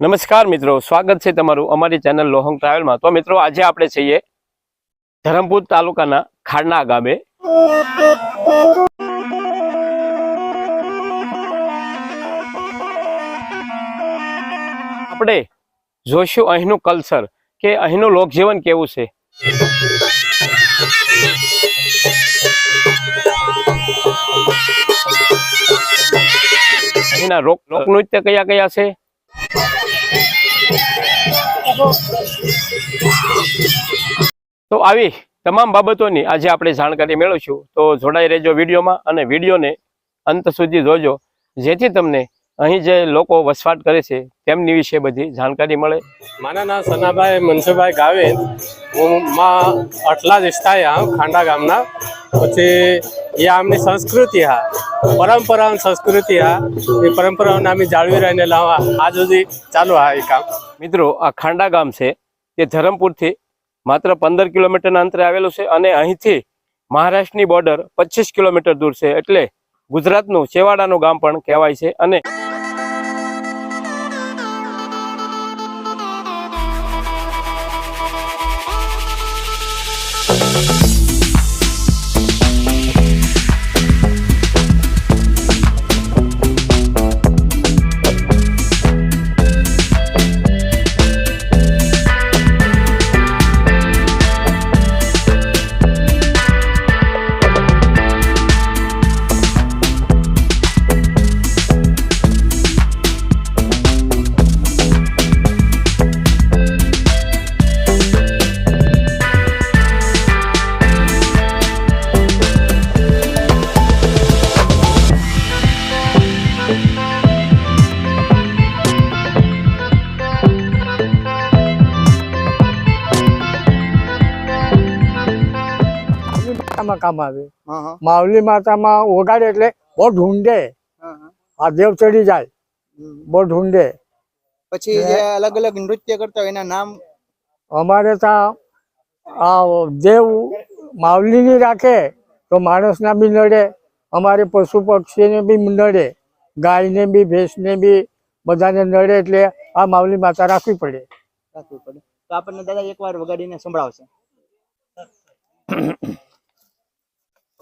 નમસ્કાર મિત્રો, સ્વાગત છે તમારું અમારી ચેનલ લોહંગ ટ્રાવેલમાં. તો મિત્રો, આજે આપણે છીએ ધરમપુર તાલુકાના ખાડના ગામે. આપણે જોઈશું અહીંનું કલ્ચર, કે અહીંનું લોકજીવન કેવું છે? અહીંના લોક લોકનૃત્ય કયા કયા છે? તો આવી તમામ બાબતોની આજે આપણે જાણકારી મેળવશું. તો જોડાઈ રહેજો વિડીયોમાં અને વિડીયોને અંત સુધી જોજો. જેથી તમને અહીં જે લોકો વસવાટ કરે છે તેમની વિશે બધી જાણકારી મળે. મારા નામ સનાભાઈ મનસુભાઈ ગાવે. હું માં આટલા જ સ્થાયી હા ખાંડા ગામના. પછી એ આમની સંસ્કૃતિ હા પરંપરા સંસ્કૃતિ હા. એ પરંપરાઓને અમે જાળવી રહીને લાવવા. આજ સુધી ચાલુ હા એ કામ. મિત્રો આ ખાંડા ગામ છે તે ધરમપુરથી માત્ર પંદર કિલોમીટરના અંતરે આવેલું છે અને અહીંથી મહારાષ્ટ્રની બોર્ડર પચીસ કિલોમીટર દૂર છે. એટલે ગુજરાતનું છેવાડાનું ગામ પણ કહેવાય છે અને માવલી માતામાં કામ આવે. માવલી માતામાં ઓગાડે એટલે બહુ ઢૂંઢે. આ દેવ ચડી જાય. બહુ ઢૂંઢે. પછી જે અલગ અલગ નૃત્ય કરતા હોય એના નામ? અમારે ત્યાં આ દેવ માવલીની રાખે તો માણસના બી નડે. અમારે પશુ પક્ષીને બી નડે. ગાયને બી ભેંસને બી બધાને નડે એટલે આ માવલી માતા રાખવી પડે. રાખવી પડે. તો આપણને દાદા એકવાર વગાડીને સંભળાવશે.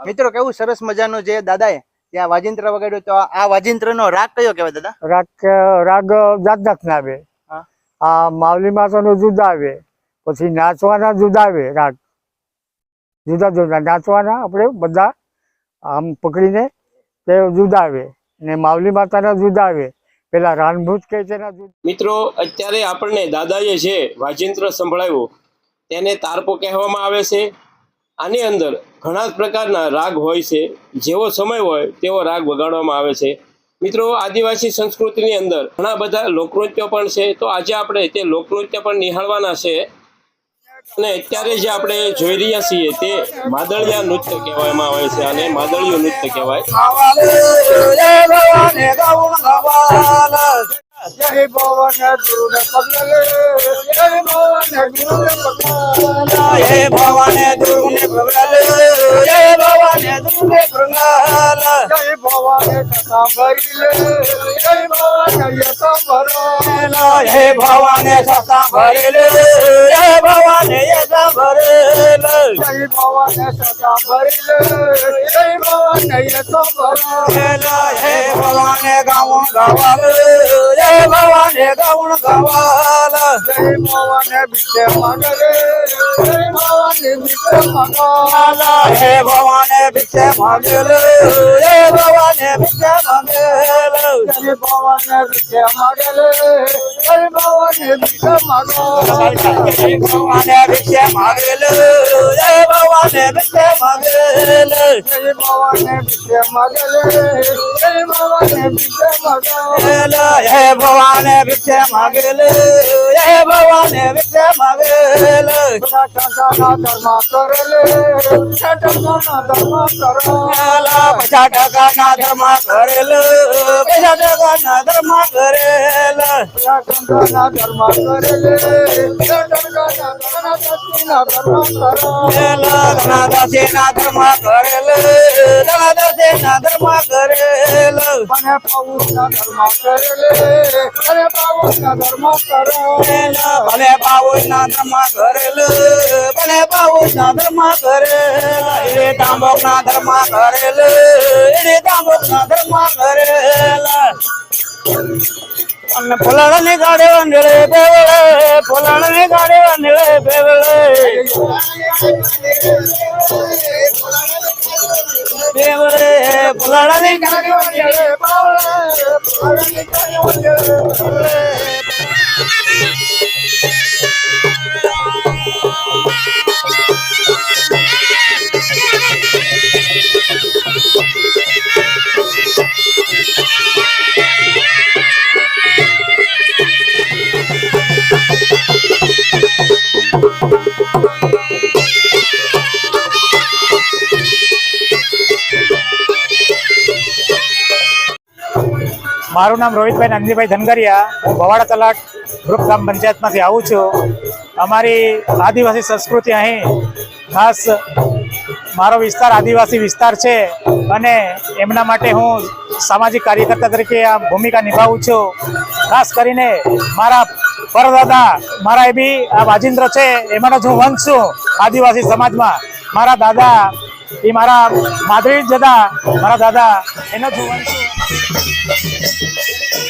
મિત્રો કેવું સરસ મજાનો જે દાદાએ ત્યાં વાજિંત્ર વગાડ્યો તો આ વાજિંત્રનો રાગ કયો કેવાય દાદા? રાગ રાગ જાત જાતના આવે આ માવલી માતાનો જુદા આવે પછી નાચવાના જુદા આવે રાગ. જુદા જુદા નાચવાના આપણે બધા આમ પકડીને તે જુદા આવે ને માવલી માતાના જુદા આવે. પેલા રાનભૂત કહે છે મિત્રો અત્યારે આપણને દાદાએ જે વાજિંત્ર સંભળાવ્યું તેને તારપો કહેવામાં આવે છે. આની અંદર ઘણા પ્રકારના રાગ હોય છે જેવો સમય હોય તેવો રાગ વગાડવામાં આવે છે મિત્રો આદિવાસી સંસ્કૃતિની અંદર ઘણા બધા લોકનૃત્યો પણ છે તો આજે આપણે તે લોકનૃત્ય પણ નિહાળવાના છે અને અત્યારે જે આપણે જોઈ રહ્યા છીએ તે માદળિયા નૃત્ય કહેવામાં આવે છે અને માદળિયું નૃત્ય કહેવાય ભવાને હે ભવાને દુર્ગને પ્રગલ જય ભવાને સતા ભરી લે જય ભવાને યતા ભરો હે ભવાને સતા ભરેલ હે ભવાને યસા ભરેલ જય ભવાને સતા ભરી લે જય ભવાને યતા ભરો હે ભવાને ગાવણ ગવાલ હે ભવાને ગાવણ ગવાલ જય ભવાને વિશે માગરે જય ભવાને વિશે માગો હે ભવાને ભિક્ષે માંગેલ હે ભવાને ભિક્ષે માંગેલ જય ભવાને વિશે માગરે જય ભવાને વિશે માગો હે ભવાને ભિક્ષે માંગેલ હે ભવાને ભિક્ષે માંગેલ જય ભવાને વિશે માગરે જય ભવાને વિશે માગો હે ભવાને ભિક્ષે માંગેલ હે ભવાને ભિક્ષે માંગેલ બધા ટકાના ધર્મ કરેલે ટકાના ધર્મ કરો પચાસ ટકા ના ધર્મ કરેલ પચાસ ટકા ના ધર્મ કરેલ ટકાના ધર્મ કરેલે ટકાના ધર્મ કરો ઘણા દસે ના ધર્મ કરેલ ઘણા દસે ના ધર્મ કરેલ મને પૌષના ધર્મ કરેલે અરે પૌષના ધર્મ કરો ધર્મ કરેલ ના ધર્મ કરેલ એ તાંબોક ના ધર્મ કરેલ એ તાંબોક ના અને ફલાણની ગાડે વંડળે બેવળે ફલાણની ગાડે વંડળે બેવળે. બેવળે ફલાણની ગાડે વંડળે મારું નામ રોહિતભાઈ નંદીભાઈ ધનગરિયા. ભવાડા તલાટ ગ્રુપ ગ્રામ પંચાયતમાંથી આવું છું. અમારી આદિવાસી સંસ્કૃતિ અહીં ખાસ મારો વિસ્તાર આદિવાસી વિસ્તાર છે અને એમના માટે હું સામાજિક કાર્યકર્તા તરીકે આ ભૂમિકા નિભાવું છું. ખાસ કરીને મારા પરદાદા, મારા એ બી આ વાજિંદ્ર છે, એમાંનો જ હું વંશ છું આદિવાસી સમાજમાં. મારા દાદા એ મારા માદરી જદા મારા દાદા એનો જ હું વંશ છું. 私が好きなんだよ。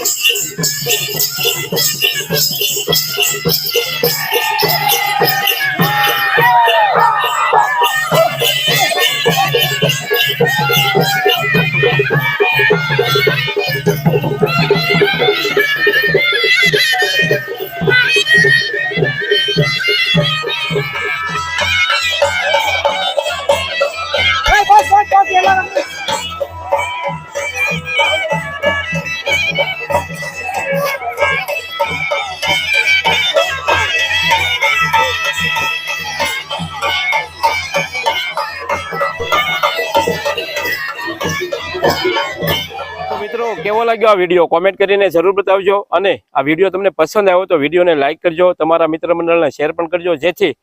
કેવો લાગ્યો આ વીડિયો કોમેન્ટ કરીને જરૂર બતાવજો અને આ વીડિયો તમને પસંદ આવ્યો તો વિડીયોને લાઇક કરજો, તમારા મિત્ર મંડળને શેર પણ કરજો, જેથી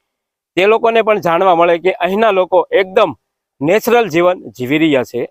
તે લોકોને પણ જાણવા મળે કે અહીંના લોકો એકદમ નેચરલ જીવન જીવી રહ્યા છે.